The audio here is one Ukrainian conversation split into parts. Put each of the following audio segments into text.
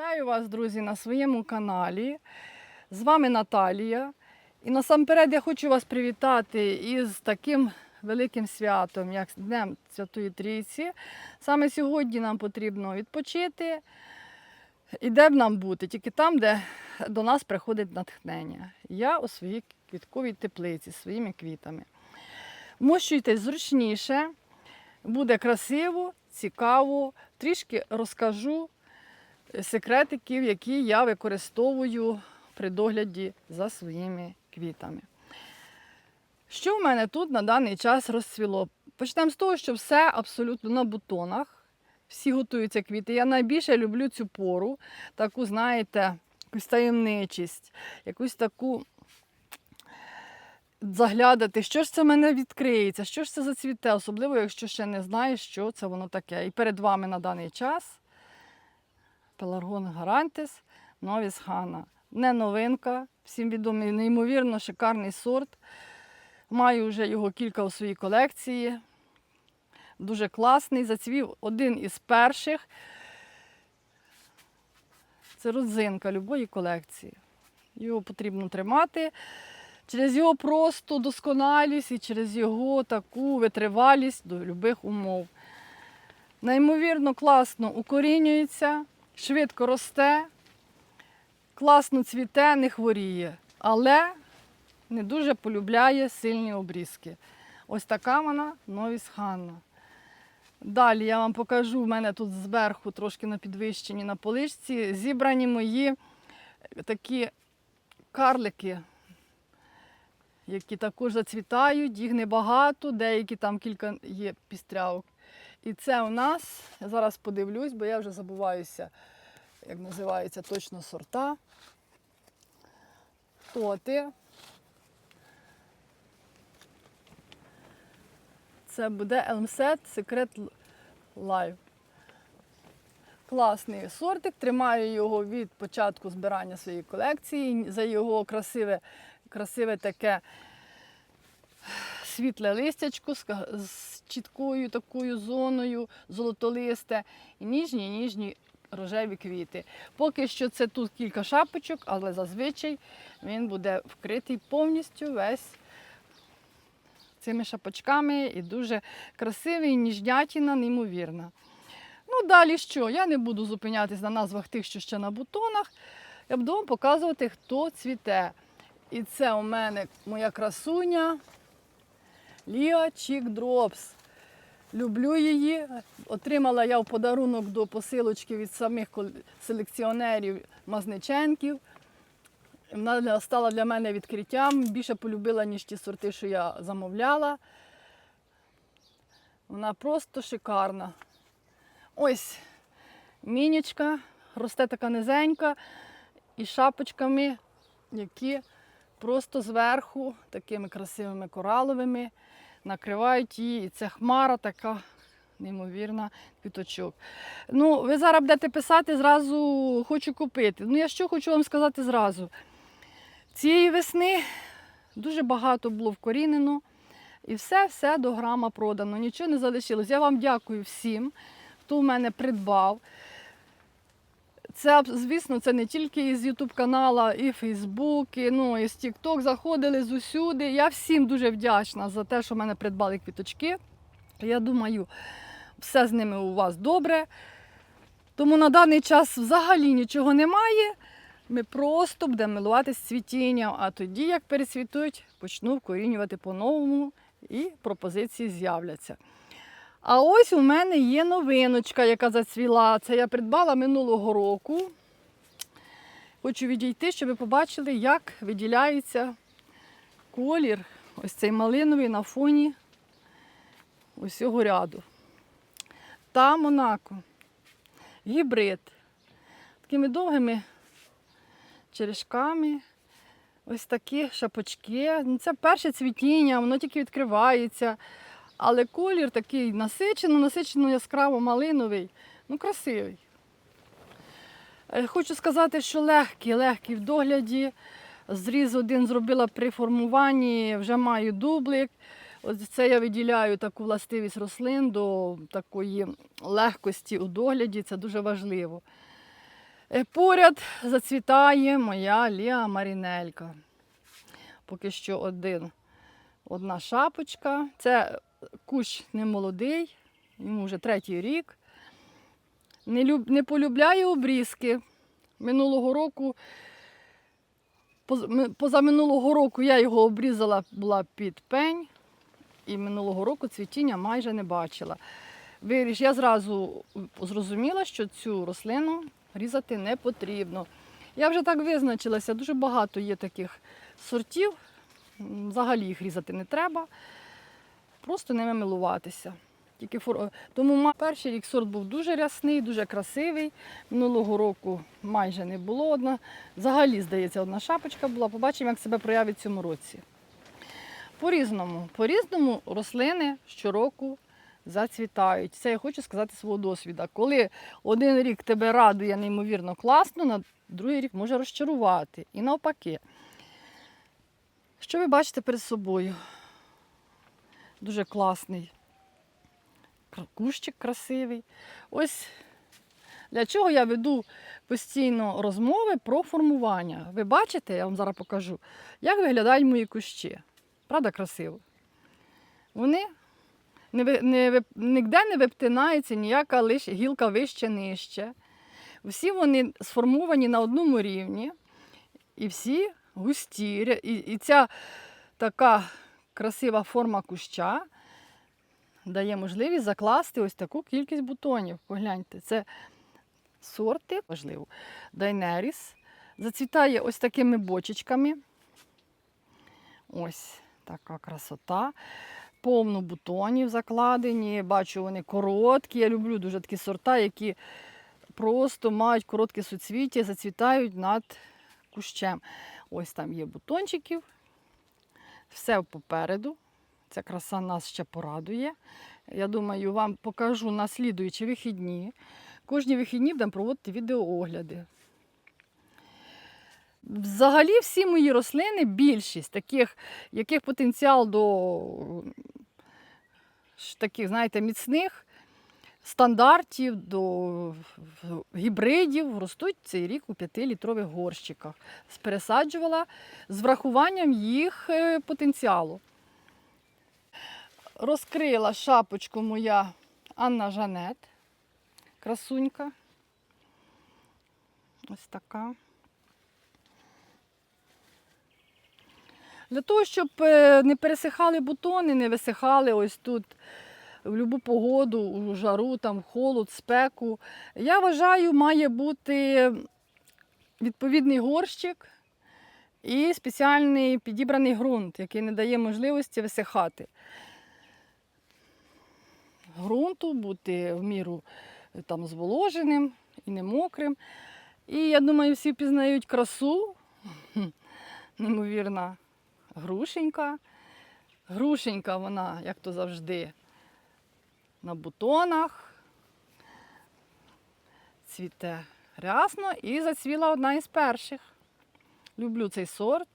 Вітаю вас, друзі, на своєму каналі. З вами Наталія. І насамперед я хочу вас привітати із таким великим святом, як Днем Святої Трійці. Саме сьогодні нам потрібно відпочити. І де б нам бути? Тільки там, де до нас приходить натхнення. Я у своїй квітковій теплиці своїми квітами. Мощуйтесь зручніше, буде красиво, цікаво. Трішки розкажу секретиків, які я використовую при догляді за своїми квітами. Що в мене тут на даний час розцвіло? Почнемо з того, що все абсолютно на бутонах. Всі готуються квіти. Я найбільше люблю цю пору, таку, знаєте, якусь таємничість, якусь таку заглядати, що ж це в мене відкриється, що ж це зацвіте, особливо, якщо ще не знаєш, що це воно таке. І перед вами на даний час Пеларгон Гарантис Новіс Хана. Не новинка, всім відомий, неймовірно шикарний сорт. Маю вже його кілька у своїй колекції. Дуже класний. Зацвів один із перших. Це родзинка любої колекції. Його потрібно тримати. Через його просту досконалість і через його таку витривалість до будь-яких умов. Неймовірно класно укорінюється, швидко росте, класно цвіте, не хворіє, але не дуже полюбляє сильні обрізки. Ось така вона Новіс Ханна. Далі я вам покажу, в мене тут зверху, трошки на підвищенні на поличці, зібрані мої такі карлики, які також зацвітають, їх небагато, деякі там кілька є пістрявок. І це у нас, я зараз подивлюсь, бо я вже забуваюся, як називаються точно сорта. Тоти. Це буде Elmset Secret Live. Класний сортик, тримаю його від початку збирання своєї колекції, за його красиве, красиве таке світле листячко з чіткою такою зоною, золотолисте і ніжні, ніжні рожеві квіти. Поки що це тут кілька шапочок, але зазвичай він буде вкритий повністю весь цими шапочками і дуже красивий, ніжнятіна, неймовірна. Ну, далі що? Я не буду зупинятись на назвах тих, що ще на бутонах. Я буду вам показувати, хто цвіте. І це у мене моя красуня Ліа Чік Дропс. Люблю її. Отримала я в подарунок до посилочки від самих селекціонерів Мазниченків. Вона стала для мене відкриттям. Більше полюбила, ніж ті сорти, що я замовляла. Вона просто шикарна. Ось мінічка, росте така низенька і шапочками, які просто зверху такими красивими кораловими накривають її. І це хмара така неймовірна квіточок. Ну, ви зараз будете писати, зразу хочу купити. Ну, я що хочу вам сказати зразу. Цієї весни дуже багато було вкорінено. І все-все до грама продано. Нічого не залишилось. Я вам дякую всім, хто в мене придбав. Це, звісно, це не тільки із YouTube канала, і Фейсбук, і, ну, і з TikTok заходили з усюди. Я всім дуже вдячна за те, що в мене придбали квіточки. Я думаю, все з ними у вас добре. Тому на даний час взагалі нічого немає. Ми просто будемо милуватися цвітінням, а тоді, як перецвітуть, почну вкорінювати по-новому і пропозиції з'являться. А ось у мене є новиночка, яка зацвіла. Це я придбала минулого року. Хочу відійти, щоб ви побачили, як виділяється колір, ось цей малиновий на фоні ось цього ряду. Та Монако. Гібрид. Такими довгими черешками. Ось такі шапочки. Це перше цвітіння, воно тільки відкривається. Але колір такий насичено, насичено яскраво малиновий. Ну, красивий. Е, Хочу сказати, що легкий, легкий в догляді. Зріз один зробила при формуванні, вже маю дублик. Ось це я виділяю таку властивість рослин до такої легкості у догляді, це дуже важливо. Е, Поряд зацвітає моя Ліа Марінелька. Поки що один, одна шапочка. Це кущ не молодий, йому вже третій рік. Не, люб, не полюбляє обрізки. Минулого року, поз- ми- позаминулого року я його обрізала була під пень, і минулого року цвітіння майже не бачила. Виріш, я зразу зрозуміла, що цю рослину різати не потрібно. Я вже так визначилася, дуже багато є таких сортів. Взагалі їх різати не треба. Просто ними милуватися. Тільки фор... Тому перший рік сорт був дуже рясний, дуже красивий. Минулого року майже не було одна. Взагалі, здається, одна шапочка була. Побачимо, як себе проявить в цьому році. По-різному. По-різному рослини щороку зацвітають. Це я хочу сказати свого досвіду. Коли один рік тебе радує неймовірно класно, на другий рік може розчарувати. І навпаки. Що ви бачите перед собою? Дуже класний кущик красивий. Ось для чого я веду постійно розмови про формування. Ви бачите, я вам зараз покажу, як виглядають мої кущі. Правда, красиво? Вони не, не, ніде не виптинається ніяка лише гілка вище нижче. Всі вони сформовані на одному рівні, і всі густі. І, і ця така красива форма куща дає можливість закласти ось таку кількість бутонів. Погляньте, це сорти, важливо, Дайнеріс. Зацвітає ось такими бочечками. Ось така красота. Повно бутонів закладені. Бачу, вони короткі. Я люблю дуже такі сорта, які просто мають коротке суцвіття, зацвітають над кущем. Ось там є бутончиків. Все попереду. Ця краса нас ще порадує. Я думаю, вам покажу на слідуючі вихідні. Кожні вихідні будемо проводити відеоогляди. Взагалі всі мої рослини, більшість таких, яких потенціал до таких, знаєте, міцних стандартів, до гібридів, ростуть цей рік у 5-літрових горщиках. Пересаджувала з врахуванням їх е, потенціалу. Розкрила шапочку моя Анна Жанет, красунька. Ось така. Для того, щоб е, не пересихали бутони, не висихали ось тут в будь-яку погоду, у жару, там, холод, спеку. Я вважаю, має бути відповідний горщик і спеціальний підібраний ґрунт, який не дає можливості висихати. Грунту бути в міру е, там, зволоженим і не мокрим. І я думаю, всі пізнають красу. Неймовірна грушенька. Грушенька вона, як то завжди, на бутонах. Цвіте рясно і зацвіла одна із перших. Люблю цей сорт.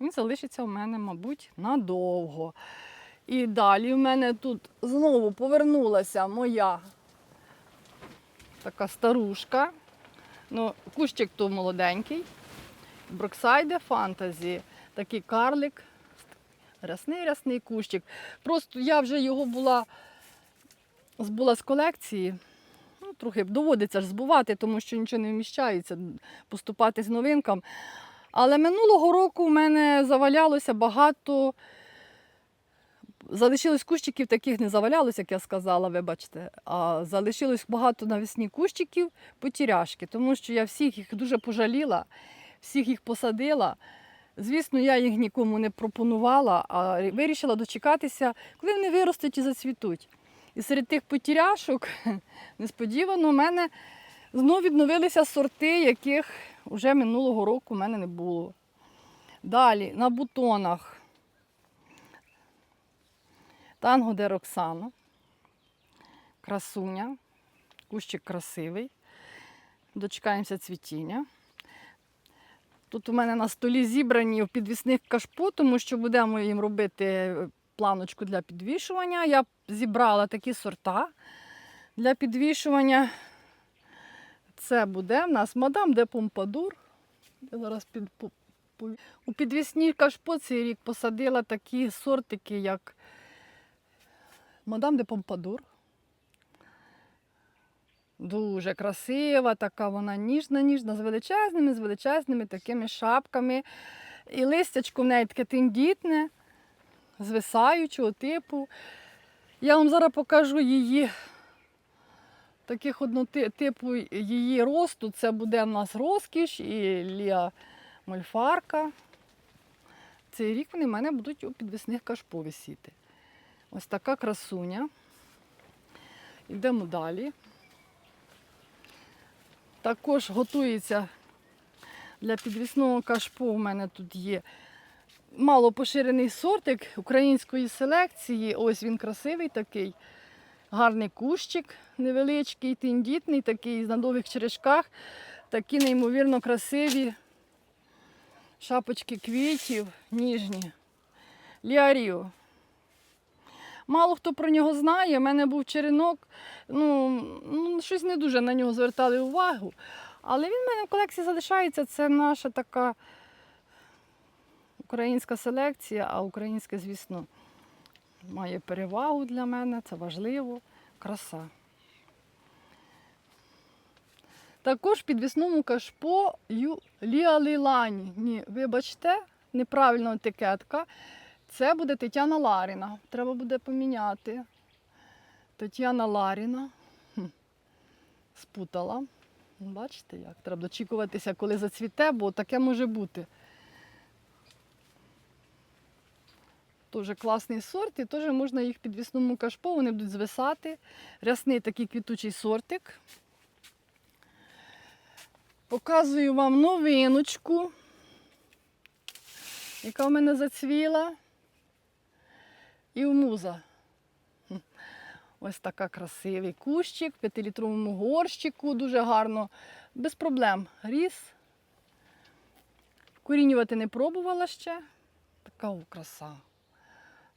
Він залишиться у мене, мабуть, надовго. І далі в мене тут знову повернулася моя така старушка. Ну, кущик то молоденький. Броксайде фантазі. Такий карлик. Рясний рясний кущик. Просто я вже його була збула з колекції. Ну, трохи доводиться ж збувати, тому що нічого не вміщається, поступати з новинкам. Але минулого року в мене завалялося багато. Залишилось кущиків, таких не завалялось, як я сказала, вибачте. А залишилось багато навесні кущиків потіряшки, тому що я всіх їх дуже пожаліла, всіх їх посадила. Звісно, я їх нікому не пропонувала, а вирішила дочекатися, коли вони виростуть і зацвітуть. І серед тих потіряшок несподівано у мене знов відновилися сорти, яких вже минулого року в мене не було. Далі на бутонах танго де Роксана, красуня, кущик красивий. Дочекаємося цвітіння. Тут у мене на столі зібрані в підвісних кашпо, тому що будемо їм робити планочку для підвішування. Я зібрала такі сорта для підвішування. Це буде в нас мадам де Помпадур. Я зараз під, у підвісні кашпо цей рік посадила такі сортики, як мадам де Помпадур. Дуже красива, така вона ніжна, ніжна, з величезними, з величезними такими шапками. І листячко в неї таке тендітне, звисаючого типу. Я вам зараз покажу її таких одноти- типу її росту. Це буде в нас розкіш і лія мольфарка. Цей рік вони в мене будуть у підвісних кашпо висіти. Ось така красуня. Йдемо далі. Також готується для підвісного кашпо. У мене тут є мало поширений сортик української селекції. Ось він красивий такий. Гарний кущик невеличкий, тендітний, такий на довгих черешках. Такі неймовірно красиві шапочки квітів, ніжні. Ліаріо. Мало хто про нього знає. У мене був черенок. Ну, ну, щось не дуже на нього звертали увагу. Але він в мене в колекції залишається. Це наша така українська селекція, а українське, звісно, має перевагу для мене, це важливо. Краса. Також підвісному кашпо Юлія Ні, вибачте, неправильна етикетка. Це буде Тетяна Ларіна. Треба буде поміняти. Тетяна Ларіна. Хм. Спутала. Бачите, як? Треба дочікуватися, коли зацвіте, бо таке може бути. Дуже класний сорт, і теж можна їх під вісному кашпо, вони будуть звисати. Рясний такий квітучий сортик. Показую вам новиночку, яка в мене зацвіла. І муза. Ось така красивий кущик в 5-літровому горщику, дуже гарно, без проблем ріс. Корінювати не пробувала ще. Така краса.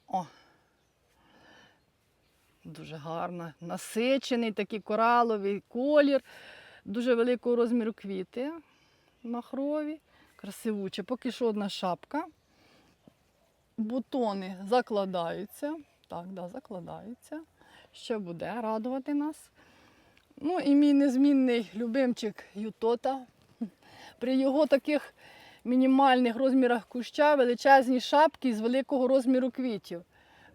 О. Дуже гарна. Насичений такий кораловий колір, дуже великого розміру квіти махрові, красивуче. Поки що одна шапка. Бутони закладаються. Так, да, закладаються. Ще буде радувати нас. Ну і мій незмінний любимчик Ютота. При його таких мінімальних розмірах куща величезні шапки з великого розміру квітів.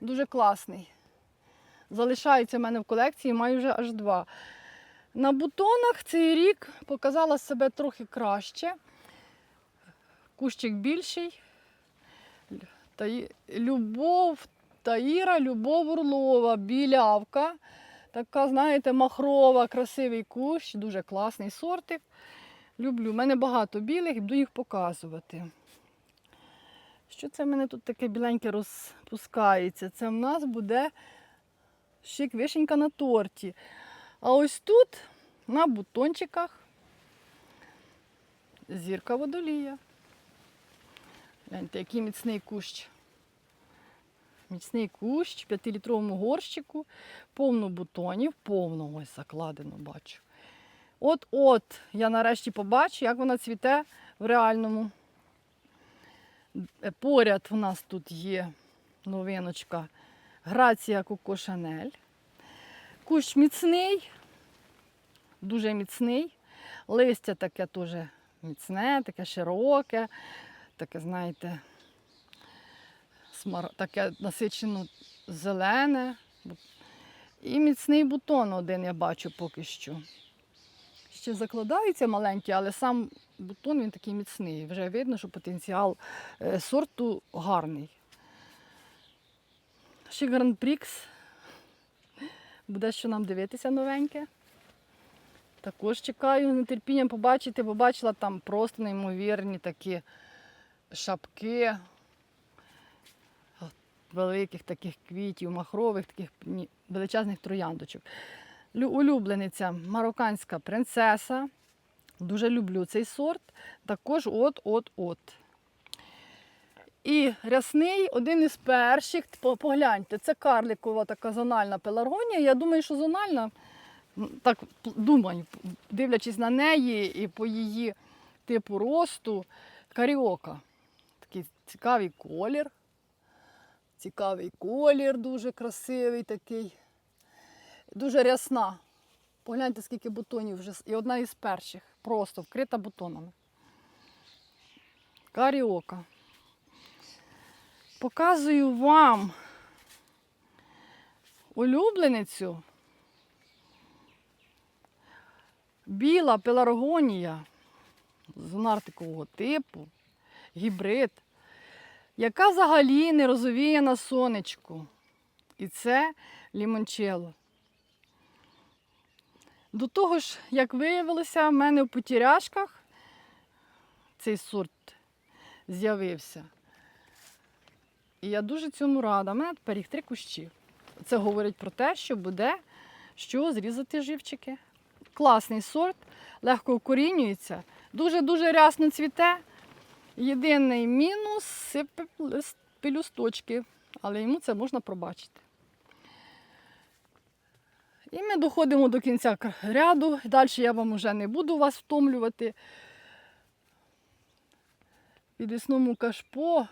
Дуже класний. Залишається в мене в колекції, маю вже аж два. На бутонах цей рік показала себе трохи краще. Кущик більший. Любов Таїра, Любов Орлова, білявка. Така, знаєте, махрова, красивий кущ, дуже класний сортик. Люблю. У мене багато білих, буду їх показувати. Що це в мене тут таке біленьке розпускається? Це в нас буде шик вишенька на торті. А ось тут на бутончиках зірка водолія. Гляньте, який міцний кущ. Міцний кущ в 5-літровому горщику, повно бутонів, повно ось закладено, бачу. От-от я нарешті побачу, як вона цвіте в реальному. Е, Поряд у нас тут є новиночка Грація Коко Шанель. Кущ міцний, дуже міцний. Листя таке теж міцне, таке широке, таке, знаєте, смар... таке насичено зелене. І міцний бутон один я бачу поки що. Ще закладаються маленькі, але сам бутон він такий міцний. Вже видно, що потенціал е, сорту гарний. Ще Гран-Прікс. Буде що нам дивитися новеньке. Також чекаю з нетерпінням побачити, бо бачила там просто неймовірні такі шапки великих таких квітів, махрових, таких величезних трояндочок. Лю- Улюблениця марокканська принцеса. Дуже люблю цей сорт. Також от-от-от. І рясний один із перших. Погляньте, це карликова така зональна пеларгонія. Я думаю, що зональна так думаю, дивлячись на неї і по її типу росту, каріока. Такий цікавий колір. Цікавий колір, дуже красивий такий. Дуже рясна. Погляньте, скільки бутонів вже. І одна із перших. Просто вкрита бутонами. Каріока. Показую вам улюбленицю. Біла пеларгонія зонартикового типу, гібрид, яка взагалі не розовіє на сонечку. І це лімончело. До того ж, як виявилося, в мене в потіряшках цей сорт з'явився. І я дуже цьому рада. У мене тепер їх три кущі. Це говорить про те, що буде що зрізати живчики. Класний сорт, легко укорінюється, дуже-дуже рясно цвіте. Єдиний мінус сипе пелюсточки, але йому це можна пробачити. І ми доходимо до кінця ряду. Далі я вам вже не буду вас втомлювати. Підвісному кашпо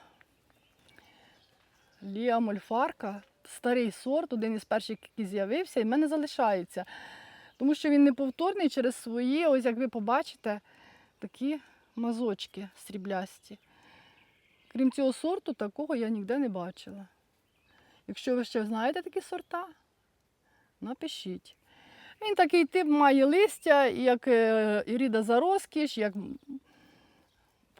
Ліа Мольфарка, старий сорт, один із перших, який з'явився, і в мене залишається. Тому що він неповторний через свої, ось як ви побачите, такі мазочки сріблясті. Крім цього сорту, такого я ніде не бачила. Якщо ви ще знаєте такі сорта, напишіть. Він такий тип має листя, як е, Іріда за розкіш, як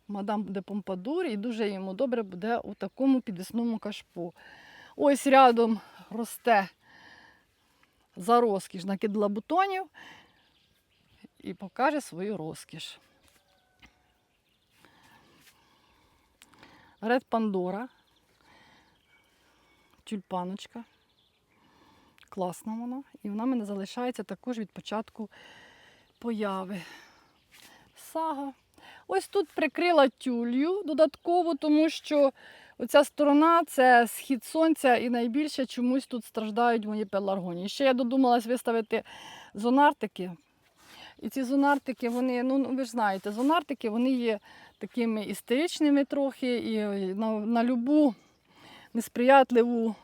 мадам де Помпадур, і дуже йому добре буде у такому підвісному кашпу. Ось рядом росте за розкіш накидала бутонів і покаже свою розкіш. Ред Пандора. Тюльпаночка. Класна вона. І вона в мене залишається також від початку появи. Сага. Ось тут прикрила тюлью додатково, тому що оця сторона це схід сонця і найбільше чомусь тут страждають мої пеларгонії. Ще я додумалась виставити зонартики. І ці зонартики, вони, ну ви ж знаєте, зонартики вони є такими істеричними трохи, і на, на любу несприятливу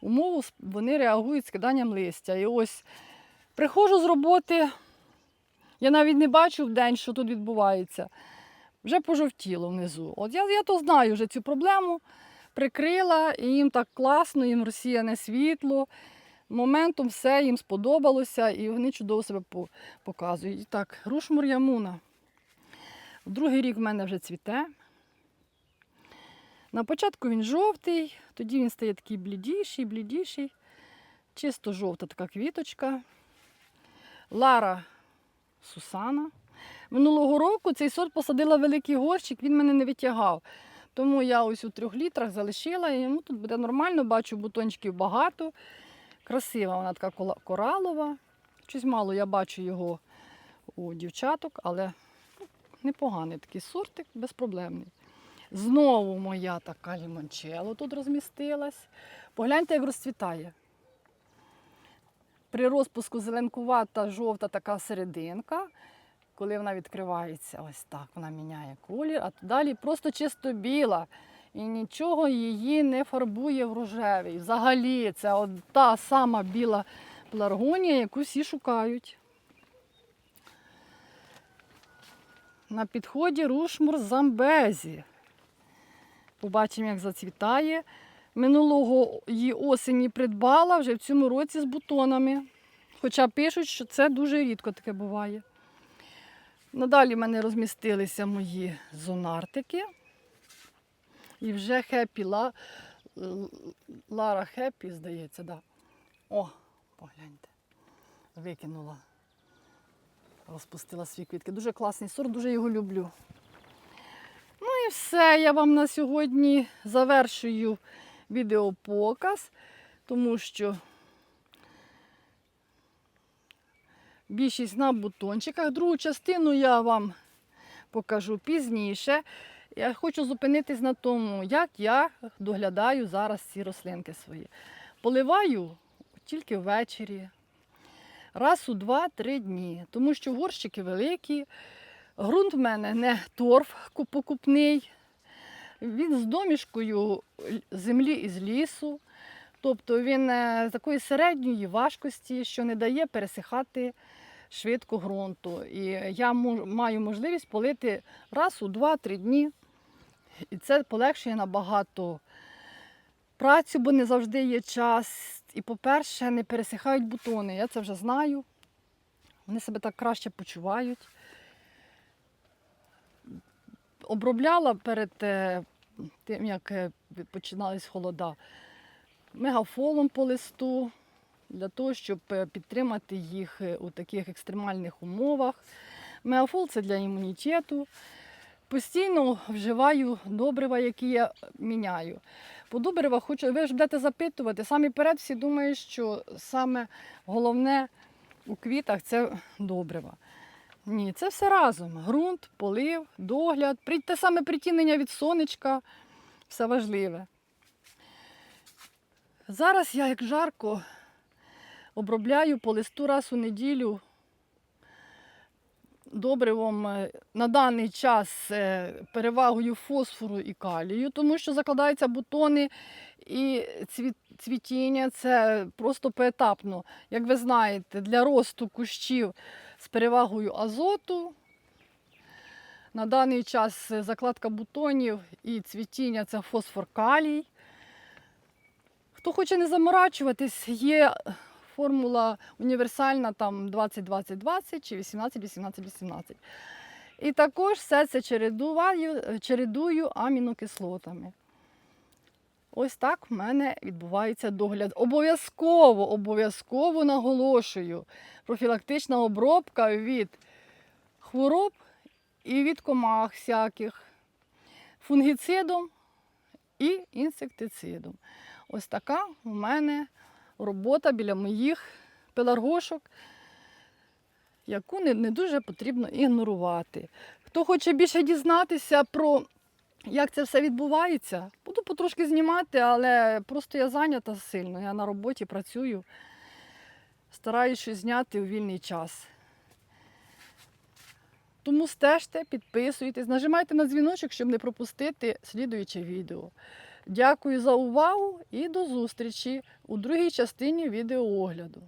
умову вони реагують скиданням листя. І ось приходжу з роботи, я навіть не бачу в день, що тут відбувається. Вже пожовтіло внизу. От я, я то знаю вже цю проблему, прикрила, і їм так класно, їм розсіяне світло. Моментом все їм сподобалося, і вони чудово себе показують. І так, рушмур ямуна. Другий рік в мене вже цвіте. На початку він жовтий, тоді він стає такий блідіший, блідіший. Чисто жовта така квіточка. Лара Сусана. Минулого року цей сорт посадила великий горщик, він мене не витягав. Тому я ось у трьох літрах залишила, і йому тут буде нормально, бачу бутончиків багато. Красива вона така коралова. Щось мало я бачу його у дівчаток, але ну, непоганий такий сортик, безпроблемний. Знову моя така лімончело тут розмістилась. Погляньте, як розцвітає. При розпуску зеленкувата жовта така серединка. Коли вона відкривається, ось так вона міняє колір, а далі просто чисто біла. І нічого її не фарбує в рожевий. Взагалі, це от та сама біла пеларгонія, яку всі шукають. На підході рушмур замбезі. Побачимо, як зацвітає. Минулого її осені придбала вже в цьому році з бутонами. Хоча пишуть, що це дуже рідко таке буває. Надалі в мене розмістилися мої зонартики. І вже Хеппі Ла... Лара Хеппі, здається, да. О, погляньте. Викинула. Розпустила свої квітки. Дуже класний сорт, дуже його люблю. Ну і все. Я вам на сьогодні завершую відеопоказ, тому що більшість на бутончиках. Другу частину я вам покажу пізніше. Я хочу зупинитись на тому, як я доглядаю зараз ці рослинки свої. Поливаю тільки ввечері. раз у 2-3 дні, тому що горщики великі, ґрунт в мене не торф покупний, він з домішкою землі із лісу. Тобто він е, такої середньої важкості, що не дає пересихати швидко ґрунту. І я маю можливість полити раз у 2-3 дні. І це полегшує набагато працю, бо не завжди є час. І, по-перше, не пересихають бутони. Я це вже знаю. Вони себе так краще почувають. Обробляла перед е, тим, як е, починались холода, мегафолом по листу для того, щоб е, підтримати їх у таких екстремальних умовах. Мегафол це для імунітету. Постійно вживаю добрива, які я міняю. По добрива хочу, ви ж будете запитувати. Самі перед всі думають, що саме головне у квітах це добрива. Ні, це все разом. Грунт, полив, догляд, те саме притінення від сонечка, все важливе. Зараз я, як жарко, обробляю по листу раз у неділю добривом е, на даний час е, перевагою фосфору і калію, тому що закладаються бутони і цвіт, цвітіння це просто поетапно. Як ви знаєте, для росту кущів з перевагою азоту. На даний час закладка бутонів і цвітіння це фосфор калій. Хто хоче не заморачуватись, є формула універсальна там 20-20-20 чи 18-18-18. І також все це чередую, чередую амінокислотами. Ось так в мене відбувається догляд. Обов'язково, обов'язково наголошую. Профілактична обробка від хвороб і від комах всяких, фунгіцидом і інсектицидом. Ось така у мене робота біля моїх пеларгошок, яку не дуже потрібно ігнорувати. Хто хоче більше дізнатися про як це все відбувається, буду потрошки знімати, але просто я зайнята сильно. Я на роботі працюю, стараюсь щось зняти у вільний час. Тому стежте, підписуйтесь, нажимайте на дзвіночок, щоб не пропустити слідуюче відео. Дякую за увагу і до зустрічі у другій частині відеоогляду.